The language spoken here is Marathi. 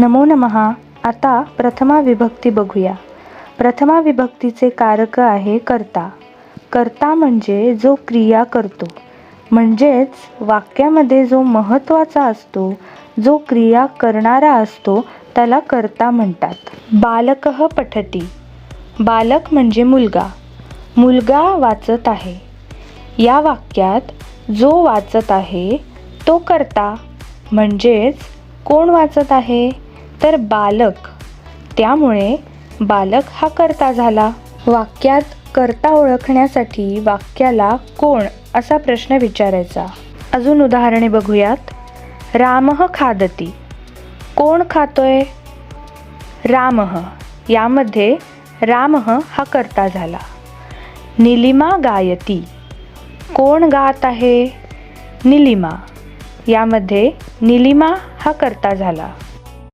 नमो नमहा आता प्रथमा विभक्ती बघूया. प्रथमा विभक्तीचे कारक आहे कर्ता. कर्ता म्हणजे जो क्रिया करतो. म्हणजेच वाक्यामध्ये जो महत्त्वाचा असतो जो क्रिया करणारा असतो त्याला कर्ता म्हणतात. बालकः पठती. बालक म्हणजे मुलगा. मुलगा वाचत आहे. या वाक्यात जो वाचत आहे तो करता. म्हणजेच कोण वाचत आहे? तर बालक. त्यामुळे बालक हा करता झाला. वाक्यात कर्ता ओळखण्यासाठी वाक्याला कोण असा प्रश्न विचारायचा? अजून उदाहरणे बघूयात. रामः खादती. कोण खातोय? रामः. यामध्ये रामः हा कर्ता झाला. निलिमा गायती. कोण गात आहे? निलिमा. यामध्ये निलिमा हा कर्ता झाला.